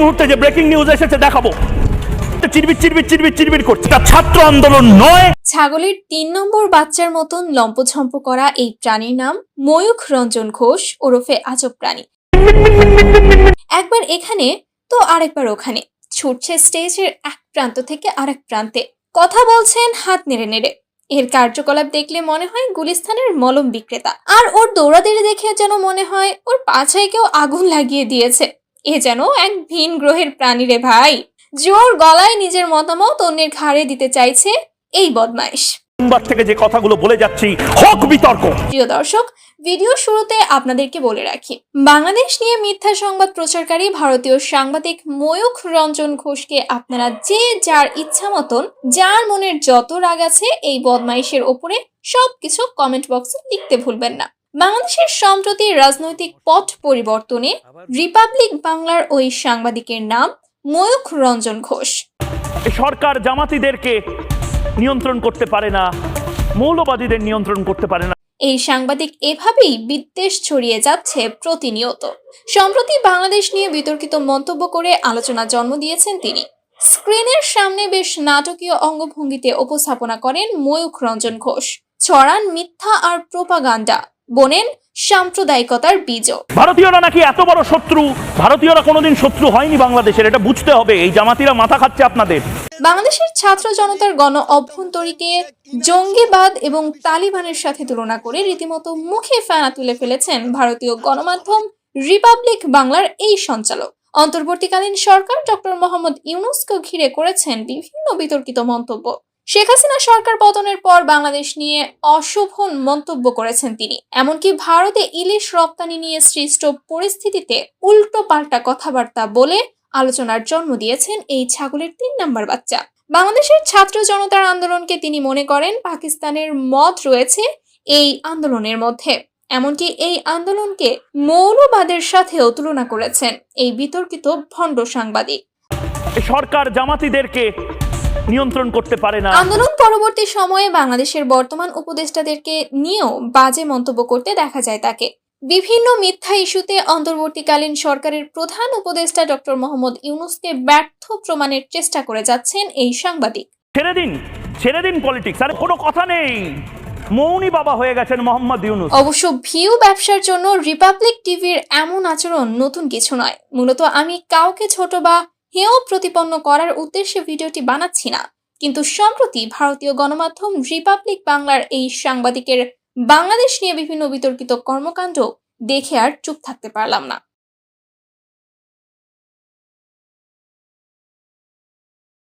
মুহূর্তে যে breaking news এসেছে দেখাবো। ছাগলের তিন নম্বর বাচ্চার মতন লম্পঝম্প করা এই প্রাণীর নাম ময়ূখ রঞ্জন ঘোষ ওরফে আজব প্রাণী। একবার এখানে, তো আরেকবার ওখানে। ছুটছে স্টেজের এক প্রান্ত থেকে আরেক প্রান্তে। কথা বলছেন হাত নেড়ে নেড়ে। এর কার্যকলাপ দেখলে মনে হয় গুলিস্তানের মলম বিক্রেতা। আর ওর দৌড়াদৌড়ি দেখে যেন মনে হয় ওর পাছায় কেউ আগুন লাগিয়ে দিয়েছে। এ যেন এক ভিন গ্রহের প্রাণী রে ভাই। জোর গলায় নিজের মতামত অন্যের ঘাড়ে দিতে চাইছে এই বদমাইশ। সোমবার থেকে যে কথাগুলো বলে যাচ্ছি হক বিতর্ক। প্রিয় দর্শক ভিডিও শুরুতে আপনাদেরকে বলে রাখি বাংলাদেশ নিয়ে মিথ্যা সংবাদ প্রচারকারী ভারতীয় সাংবাদিক ময়ূখ রঞ্জন ঘোষকে আপনারা যে যার ইচ্ছা মতন যার মনের যত রাগ আছে এই বদমাইশের ওপরে সবকিছু কমেন্ট বক্সে লিখতে ভুলবেন না। বাংলাদেশের সম্প্রতি রাজনৈতিক পথ পরিবর্তনে রিপাবলিক বাংলার ওই সাংবাদিকের নাম ময়ূখ রঞ্জন ঘোষ। সরকার জামাতিদেরকে নিয়ন্ত্রণ করতে পারে না মৌলবাদীদের নিয়ন্ত্রণ করতে পারে না। এই সাংবাদিক এভাবেই বিদ্বেষ ছড়িয়ে যাচ্ছে প্রতিনিয়ত। সম্প্রতি বাংলাদেশ নিয়ে বিতর্কিত মন্তব্য করে আলোচনা জন্ম দিয়েছেন তিনি। স্ক্রিনের সামনে বেশ নাটকীয় অঙ্গভঙ্গিতে উপস্থাপনা করেন ময়ূখ রঞ্জন ঘোষ। ছড়ান মিথ্যা আর প্রোপাগান্ডা। বনেন সাম্প্রদায়িকতার বীজ ভারতীয়রা নাকি এত বড় শত্রু? ভারতীয়রা কোনোদিন শত্রু হয়নি বাংলাদেশের এটা বুঝতে হবে। এই জামাতিরা মাথা খাচ্ছে আপনাদের। বাংলাদেশের ছাত্র জনতার গণ অভ্যন্তরীকে জঙ্গিবাদ এবং তালিবানের সাথে তুলনা করে রীতিমতো মুখে ফেনা তুলে ফেলেছেন ভারতীয় গণমাধ্যম রিপাবলিক বাংলার এই সঞ্চালক। অন্তর্বর্তীকালীন সরকার ডক্টর মোহাম্মদ ইউনুসকে ঘিরে করেছেন বিভিন্ন বিতর্কিত মন্তব্য। শেখ হাসিনা সরকার পতনের পর বাংলাদেশ নিয়ে অশোভন মন্তব্য করেছেন তিনি। এমনকি ভারতে ইলিশ রপ্তানি নিয়ে সৃষ্ট পরিস্থিতিতে উল্টো পাল্টা কথাবার্তা বলে আলোচনার জন্ম দিয়েছেন এই ছাগলের তিন নাম্বার বাচ্চা। বাংলাদেশের ছাত্র জনতার আন্দোলনকে তিনি মনে করেন পাকিস্তানের মত রয়েছে এই আন্দোলনের মধ্যে। এমনকি এই আন্দোলনকে মৌলবাদের সাথেও তুলনা করেছেন এই বিতর্কিত ভণ্ড সাংবাদিক। সরকার জামাতিদেরকে নিয়ন্ত্রণ করতে পারে না। আন্দোলন পরবর্তী সময়ে বাংলাদেশের বর্তমান উপদেষ্টাদেরকে নিয়েও বাজে মন্তব্য করতে দেখা যায় তাকে। বিভিন্ন মিথ্যা ইস্যুতে অন্তর্বর্তীকালীন সরকারের প্রধান উপদেষ্টা ডক্টর মোহাম্মদ ইউনুসকে ব্যর্থ প্রমাণের চেষ্টা করে যাচ্ছেন এই সাংবাদিক। ছেড়ে দিন ছেড়ে দিন পলিটিক্স আর কোনো কথা নেই। মৌনি বাবা হয়ে গেছেন মোহাম্মদ ইউনুস। অবশ্য ভিউ ব্যবসার জন্য রিপাবলিক টিভির এমন আচরণ নতুন কিছু নয়। মূলত আমি কাউকে ছোট বা হেয় প্রতিপন্ন করার উদ্দেশ্যে ভিডিওটি বানাচ্ছি না। কিন্তু সম্প্রতি ভারতীয় গণমাধ্যম রিপাবলিক বাংলার এই সাংবাদিকের বাংলাদেশ নিয়ে বিভিন্ন বিতর্কিত কর্মকাণ্ড দেখে আর চুপ থাকতে পারলাম না।